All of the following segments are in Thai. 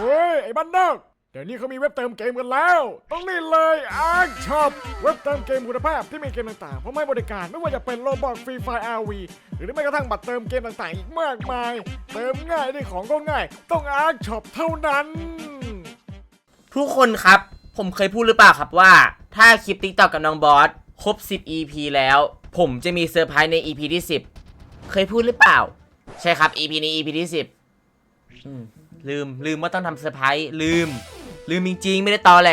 เฮ้ย ไอ้บ้านนอกเดี๋ยวนี้เขามีเว็บเติมเกมกันแล้ว ต้องนี่เลยอาร์ช็อปเว็บเติมเกมคุณภาพที่มีเกมต่างๆพร้อมให้บริการไม่ว่าจะเป็นโลบอกฟรีไฟอาร์วีหรือไม่กระทั่งบัตรเติมเกมต่างๆ อีกมากมาย เติมง่ายได้ของก็ง่าย ต้องอาร์ช็อปเท่านั้น ทุกคนครับ ผมเคยพูดหรือเปล่าครับว่า ถ้าคลิป TikTok กับน้องบอสครบ 10 EP แล้ว ผมจะมีเซอร์ไพรส์ใน EP ที่ 10 เคยพูดหรือเปล่า ใช่ครับ EP นี้ EP ที่ 10อืม ลืมลืมว่าต้องทำเซอร์ไพรส์ลืม ลืมจริงๆไม่ได้ตอแหล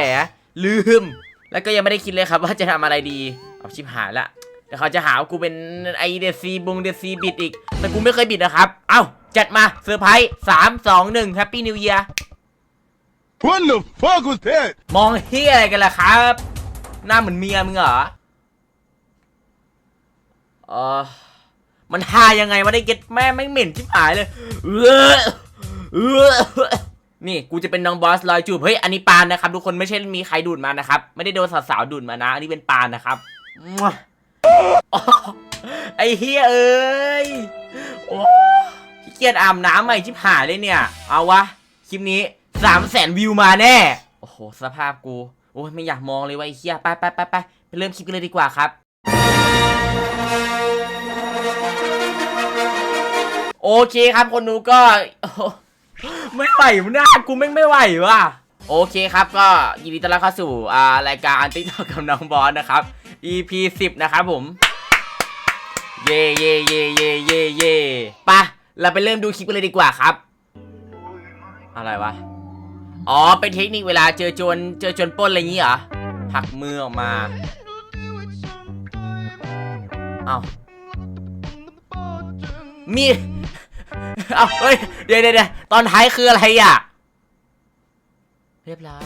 ลืม แล้วก็ยังไม่ได้คิดเลยครับว่าจะทำอะไรดี เอาชิบหายละเดี๋ยวเขาจะหาว่ากูเป็นไอเดซีบงเดซีบิดอีก แต่กูไม่เคยบิดนะครับ เอ้า จัดมาเซอร์ไพรส์สามสองหนึ่งแฮปปี้นิวเยีย What the fuck was that? มองเฮียอะไรกันล่ะครับ หน้าเหมือนเมียมึงเหรอเออมันหายังไงวะได้เก็ตแม่ไม่งเหม็นชิบหายเลยเออ เออนี่กูจะเป็นน้องบอสลอยจูบเฮ้ยอันนี้ปานนะครับทุกคนไม่ใช่มีใครดูดมานะครับ ไม่ได้โดนสาวๆดูดมานะ อันนี้เป็นปานนะครับมั่วอ๋อไอเฮียเอ้ยโอ้ขี้เกียจอาบน้ำใหม่ชิบหายเลยเนี่ย เอาวะ คลิปนี้สามแสนวิวมาแน่ โอ้โห สภาพกู โอ้ยไม่อยากมองเลยว่าไอ้เฮียไปไปไปไปไปเริ่มคลิปกันเลยดีกว่าครับ โอเคครับคนดูก็โอ้โห ไม่ไหววะหน้ากูแม่งไม่ไหวว่ะโอเคครับก็ยินดีต้อนรับเข้าสู่อ่ารายการติ๊กต็อกกับน้องบอสนะครับ EP 10 นะครับผม เย่เย่เย่เย่เย่เย่ไปะเราไปเริ่มดูคลิปกันเลยดีกว่าครับ อะไรวะ อ๋อ เป็นเทคนิคเวลาเจอโจรเจอโจรปล้นอะไรอย่างงี้เหรอหักมือออกมาเอ้ามี เอาเฮ้ย เดี๋ยวเดี๋ยวตอนท้ายคืออะไรอะ เรียบร้อย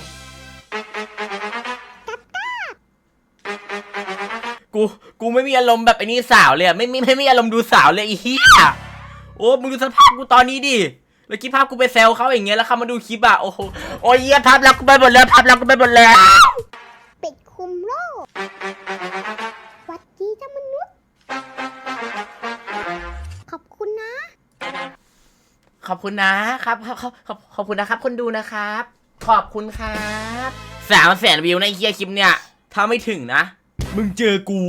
กู กูไม่มีอารมณ์แบบไอ้นี่สาวเลยอะไม่ไม่ไม่มีอารมณ์ดูสาวเลยไอ้เหี้ย โอ้ มึงดูสภาพกูตอนนี้ดิ แล้วคิดภาพกูไปแซวเขาอย่างเงี้ย แล้วเขามาดูคลิปอะโอ้โห โอ้ยเหี้ยภาพลักษณ์กูไปหมดแล้วภาพลักษณ์กูไปหมดแล้วเป็ดคุมโลก ขอบคุณนะครับขอบขอบขอบขอบคุณนะครับ คนดูนะครับ ขอบคุณครับสามแสนวิวในเฮียคลิปเนี่ย ถ้าไม่ถึงนะ มึงเจอกู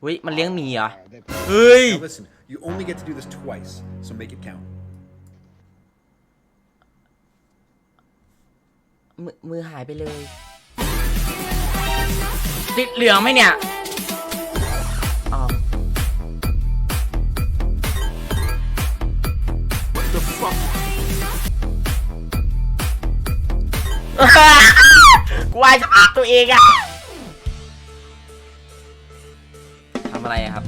เฮ้ยมันเลี้ยงหมีเหรอ เฮ้ย Now listen, you only get to do this twice, so make it count. มือมือหายไปเลย ติดเหลืองไหมเนี่ย กูอายจะปาตัวเองอะทำอะไรอะครับ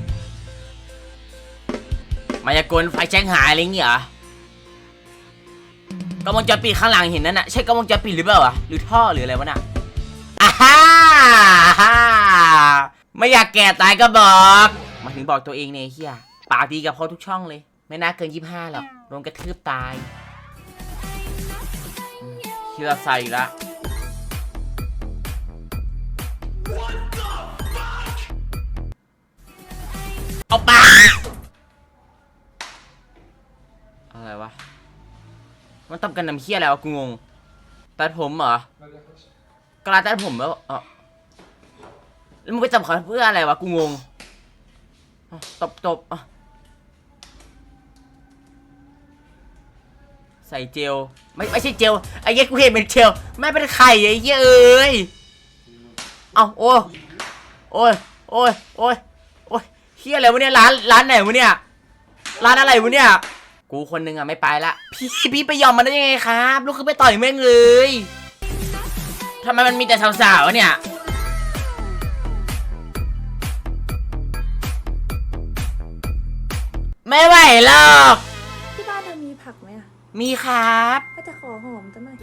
มายากลไฟแจ้งหายอะไรเงี้ยเหรอกล้องวงจรปิดข้างหลังเห็นนั่นน่ะใช่กล้องวงจรปิดหรือเปล่าวะหรือท่อหรืออะไรวะน่ะอ่าฮ่าฮ่าไม่อยากแก่ตายก็บอกมาถึงบอกตัวเองเนี่ยเฮียปากดีกับเขาทุกช่องเลย ไม่น่าเกินยี่ห้าหรอกโดนกระทืบตาย มเชื่อใส่ละเอาปาอะไรวะ มันทำกันน้ำเคี้ยอะไรวะกูงง ตัดผมเหรอกระลาตัดผมแล้วเออแล้วมึงไปจับเขาเพื่ออะไรวะกูงงตบตบอะ ใส่เจล ไม่ไม่ใช่เจลไอ้เหี้ยกูเห็นเป็นเจลไม่เป็นไข่ไอ้เหี้ยเอ้ยเอาโอ้ยโอ้ยโอ้ยโอ้ยโอ้ยเฮียอะไรวะเนี่ยร้านร้านไหนวะเนี่ยร้านอะไรวะเนี่ย กูคนหนึงอะไม่ไปละพี่พี่ไปยอมมันได้ยังไงครับลูกคือไปต่อยแม่งเลยทำไมมันมีแต่สาวๆเนี่ยไม่ไหวหรอก มอะมีครับ ก็จะขอหอมจังหน่อย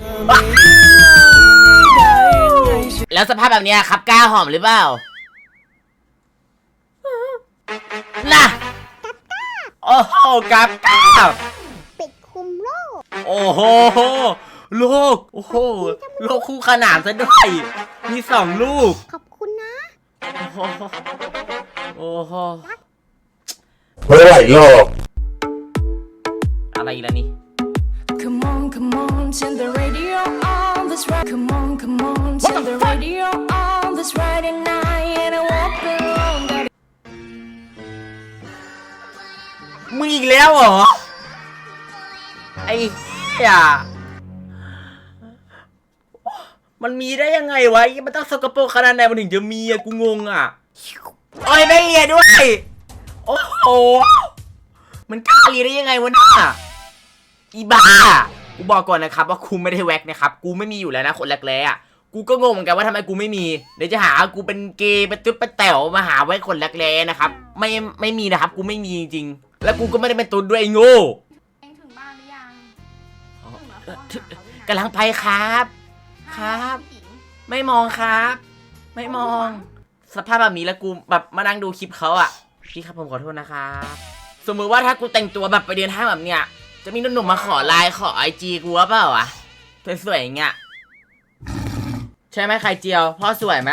แล้วสภาพแบบเนี้ยครับกล้าหอมหรือเปล่าน่ะโอ้โหกับกล้าเป็ดคุมโลก โอ้โหลูกโอ้โหลูกคู่ขนานซะด้วย มีสองลูก ขอบคุณนะ โอ้โหโอ้โหไม่ไหวหรอกอะไรอีกแล้วนี่ Come on come on, turn the radio on. This right, come on, come on, turn the radio on. This Friday night, and I won't be alone. Got มึงอีกแล้วเหรอ ไอ้เหี้ยมันมีได้ยังไงวะมันต้องสกปรกขนาดไหนมันถึงจะมีอะกูงงอะโอ้ยไม่เอียด้วย โอ้โห มันกล้าเรียนได้ยังไงวะเนี่ย อีบ้ากูบอกก่อนนะครับว่ากูไม่ได้แว็กนะครับกูไม่มีอยู่แล้วนะคนแรกๆอะกูก็งงเหมือนกันว่าทำไมกูไม่มีเดี๋ยวจะหากูเป็นเกย์เป็นตุ๊ดเป็นแต๋วมาหาไว้คนแรกๆนะครับไม่ไม่มีนะครับกูไม่มีจริงๆแล้วกูก็ไม่ได้เป็นตุ๊ดด้วยไอ้โง่เองถึงบ้านหรือยังอ๋อถึงแล้วเอ่อก็ถึหาเขาด้วยนะกำลังไปครับ ครับ ผู้หญิงไม่มองครับ ไม่มอง สภาพแบบนี้แล้วกูแบบมานั่งดูคลิปเขาอะพี่ครับผมขอโทษนะครับสมมติว่าถ้ากูแต่งตัวแบบไปเดินห้างแบบเนี้ย จะมีหนุ่มๆมาขอไลน์ขอไอจีกูว่าเปล่าวะสวยๆอย่างเงี้ยใช่ไหมไข่เจียว พ่อสวยไหม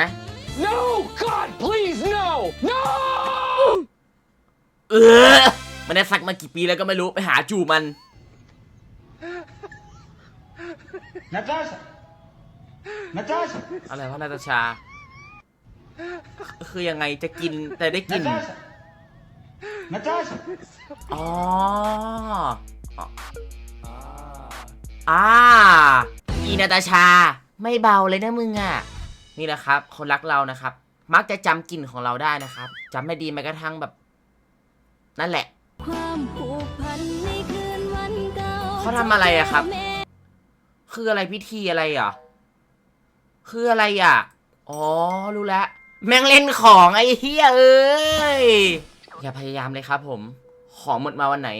No! God, please, no! No! เออมันได้สักมากี่ปีแล้วก็ไม่รู้ไปหาจูบมัน Natasha! Natasha! อะไรวะนาตาชา คือยังไงจะกินแต่ได้กิน Natasha! Natasha! อ๋อ อ๋ออ่าอีนาตาชา ไม่เบาเลยนะมึงอะ นี่แหละครับ คนรักเรานะครับ มักจะจำกลิ่นของเราได้นะครับจำได้ดีแม้กระทั่งแบบ นั่นแหละความผูกพันในคืนวันเก่าเขาทำอะไรอะครับ คืออะไรพิธีอะไรอะ คืออะไรอะ อ๋อ รู้แล้ว แม่งเล่นของไอ้เฮียเอ้ย อย่าพยายามเลยครับผม ของหมดมาวันไหน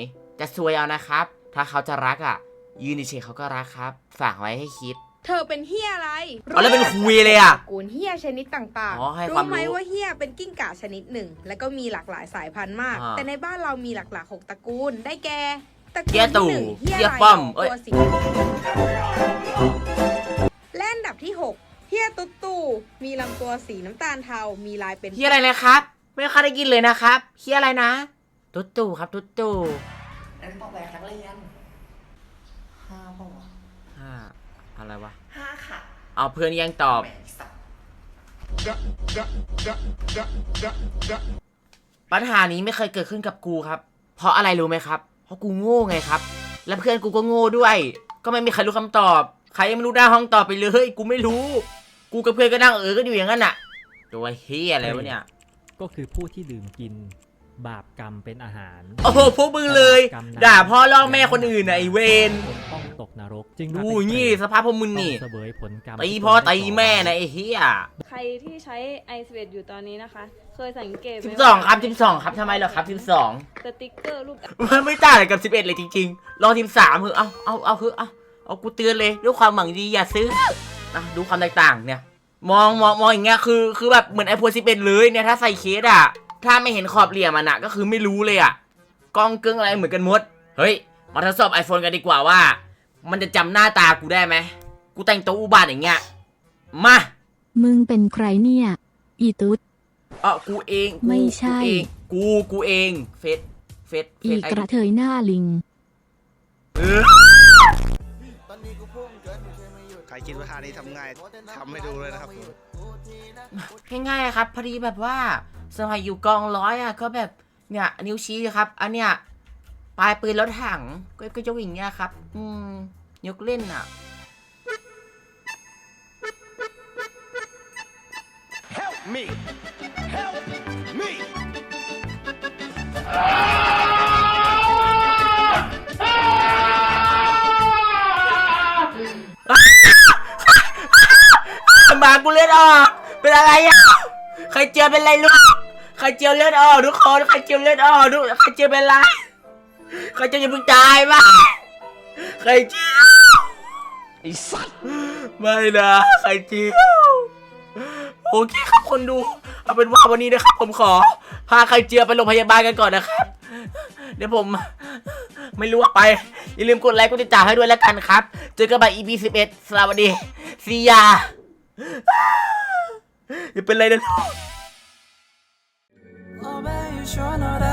จะซวยเอานะครับ ถ้าเขาจะรักอะ ยืนเฉยๆเขาก็รักครับ ฝากไว้ให้คิด เธอเป็นเฮียอะไรเอาแล้วเป็นคุยเลยอะ กูลเฮียชนิดต่างอ๋อให้ๆความรู้ไหมว่าเฮียเป็นกิ้งก่าชนิดหนึ่ง แล้วก็มีหลากหลายสายพันธุ์มาก อ่าแต่ในบ้านเรามีหลักๆหกตระกูล ได้แก่ตระกูลเฮียตู่ที่หนึ่งเฮียเฮียลายป้อมดอกเอ้ย ตัวสีและอันดับที่หกเฮียตุ๊ตู่มีลำตัวสีน้ำตาลเทา มีลายเป็น เฮียอะไรนะครับ ไม่ค่อยได้กินเลยนะครับเฮียอะไรนะ ตุ๊ตู่ครับตุ๊ตู่ เรียนตอบแบบนักเรียนห้าห้าอะไรวะ ห้าค่ะเอาเพื่อนแย่งตอบปัญหานี้ไม่เคยเกิดขึ้นกับกูครับ เพราะอะไรรู้ไหมครับ เพราะกูโง่ไงครับ และเพื่อนกูก็โง่ด้วย ก็ไม่มีใครรู้คำตอบ ใครยังไม่รู้หน้าห้องตอบไปเลย กูไม่รู้ กูกับเพื่อนก็นั่งเออกันอยู่อย่างนั้นน่ะตัวเฮียอะไรวะเนี่ย ก็คือผู้ที่ดื่มกิน บาปกรรมเป็นอาหาร โอ้โหพวกมึงเลย ด่าพ่อล่อแม่คนอื่นน่ะไอเวนคนต้องตกนรกจึงดูมาเป็นงี้เปรตสภาพพวกมึงต้องนี่เสวยผลกรรมตีที่พ่อตนได้ตีก่แม่นะไอ้เฮียใครที่ใช้ไอสเวอยู่ตอนนี้นะคะ เคยสังเกตไหมสิบสองครับสิบสองครับทำไมเหรอครับสิบสองสติกเกอร์รูปมันไม่ต่างอะไรกับสิบเอ็ดเลยจริงๆ รอทีมสามเถอะเอาเอาเอาเถอะเอาเอากูเตือนเลยด้วยความหวังดีอย่าซื้อนะดูความแตกต่างเนี่ย มองมองมองอย่างเงี้ยคือคือแบบเหมือนไอโฟนสิบเอ็ดเลยเนี่ยถ้าใส่เคสอะ ถ้าไม่เห็นขอบเหลี่ยมมันอะก็คือไม่รู้เลยอะกล้องเกิ้งอะไรเหมือนกันหมด เฮ้ย มาทดสอบ iPhone กันดีกว่าว่า มันจะจำหน้าตากูได้ไหม กูแต่งตัวอุบาทอย่างเงี้ย มา มึงเป็นใครเนี่ย อีตุ๊ด เออกูเองกูไม่ใช่ กูเองกูกูเองเฟซเฟซเฟอีซไอกระเทยหน้าลิงเออใครคิดว่าท่านี้ทำง่ายทำให้ดูเลยนะครับ ง่ายๆครับ พอดีแบบว่า สมัยอยู่กองร้อยอะก็แบบเนี่ยนิ้วชี้ครับ อันเนี้ยปลายปืนรถถังก็ก็จะวิ่างเงี้ยครับ อืมยกเล่นอะ Help me Help me หมากูเลือดออก เป็นอะไรอะ ใครเจียวเป็นไรลูก ใครเจียวเลือดออกทุกคนใครเจียวเลือดออกทุกใครเจียวเป็นไรใครเจียวจะเพิ่งตายบ้าใครเจียวไอสัตว์ไม่นะใครเจียวโอเคครับคนดู เอาเป็นว่าวันนี้นะครับ ผมขอ พาใครเจียวไปโรงพยาบาลกันก่อนนะครับ เดี๋ยวผมไม่รู้ว่าไป อย่าลืมกดไลค์กดติดตามให้ด้วยแล้วกันครับ เจอกันใหม่ EP 11สวัสดีซียาอย่าเป็นไรนะลูก sure not.